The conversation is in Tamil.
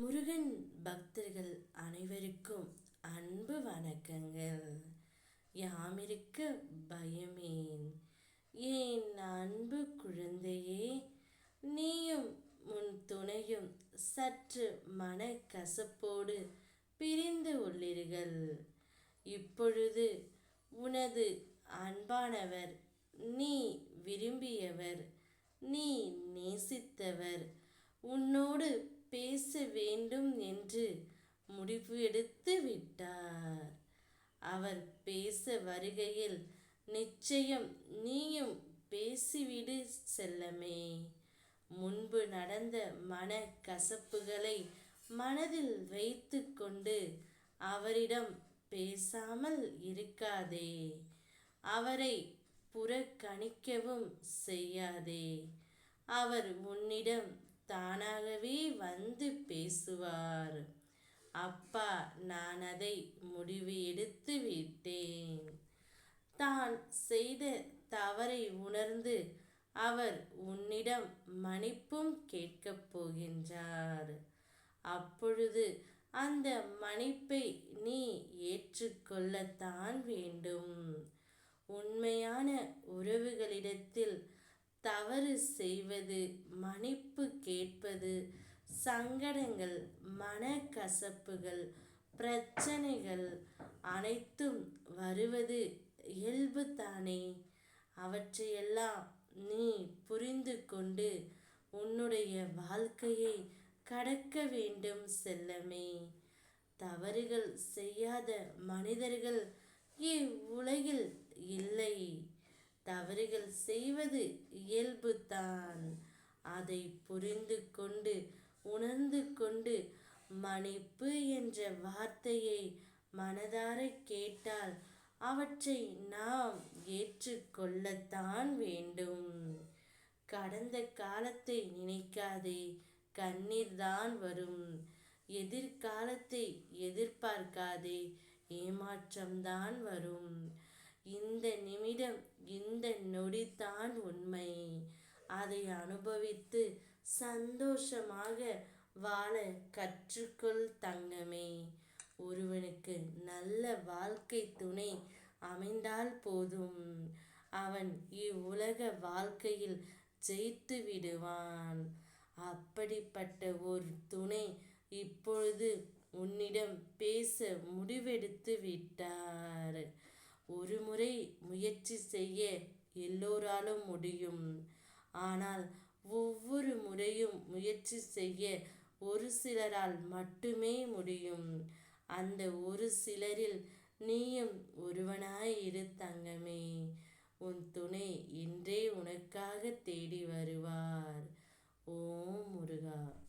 முருகன் பக்தர்கள் அனைவருக்கும் அன்பு வணக்கங்கள். யாமிருக்க பயமேன். என் அன்பு குழந்தையே நீயும் உன் துணையும் சற்று மனக்கசப்போடு பிரிந்து உள்ளீர்கள். இப்பொழுது உனது அன்பானவர் நீ விரும்பியவர் நீ நேசித்தவர் உன்னோடு பேச வேண்டும் என்று முடிவு எடுத்து விட்டார். அவர் பேச வருகையில் நிச்சயம் நீயும் பேசிவிடு செல்லமே முன்பு நடந்த மன கசப்புகளை மனதில் வைத்து கொண்டு அவரிடம் பேசாமல் இருக்காதே. அவரை புறக்கணிக்கவும் செய்யாதே. அவர் உன்னிடம் தானாகவே வந்து பேசுவார். அப்பா நான் அதை முடிவு எடுத்து விட்டேன். தான் செய்த தவறை உணர்ந்து அவர் உன்னிடம் மன்னிப்பும் கேட்கப் போகின்றார். அப்பொழுது அந்த மன்னிப்பை நீ ஏற்றுக்கொள்ளத்தான் வேண்டும். உண்மையான உறவுகளிடத்தில் தவறு செய்வது மன்னிப்பு கேட்பது சங்கடங்கள் மனக்கசப்புகள் பிரச்சனைகள் அனைத்தும் வருவது இயல்பு தானே அவற்றையெல்லாம் நீ புரிந்து கொண்டு உன்னுடைய வாழ்க்கையை கடக்க வேண்டும் செல்லமே. தவறுகள் செய்யாத மனிதர்கள் இவ்வுலகில் இல்லை. தவறுகள் செய்வது இயல்புதான். அதை புரிந்து கொண்டு உணர்ந்து கொண்டு மன்னிப்பு என்ற வார்த்தையை மனதார கேட்டால் அவற்றை நாம் ஏற்றுக்கொள்ளத்தான் வேண்டும். கடந்த காலத்தை நினைக்காதே கண்ணீர் தான் வரும். எதிர்காலத்தை எதிர்பார்க்காதே ஏமாற்றம்தான் வரும். இந்த நிமிடம் இந்த நொடிதான் உண்மை. அதை அனுபவித்து சந்தோஷமாக வாழ கற்றுக்கொள் தங்கமே. ஒருவனுக்கு நல்ல வாழ்க்கை துணை அமைந்தால் போதும். அவன் இவ்வுலக வாழ்க்கையில் ஜெயித்து விடுவான். அப்படிப்பட்ட ஒரு துணை இப்பொழுது உன்னிடம் பேச முடிவெடுத்து விட்டார். ஒரு முறை முயற்சி செய்ய எல்லோராலும் முடியும். ஆனால் ஒவ்வொரு முறையும் முயற்சி செய்ய ஒரு சிலரால் மட்டுமே முடியும். அந்த ஒரு சிலரில் நீயும் ஒருவனாய் இரு தங்கமே. உன் துணை இன்றே உனக்காக தேடி வருவார். ஓம் முருகா!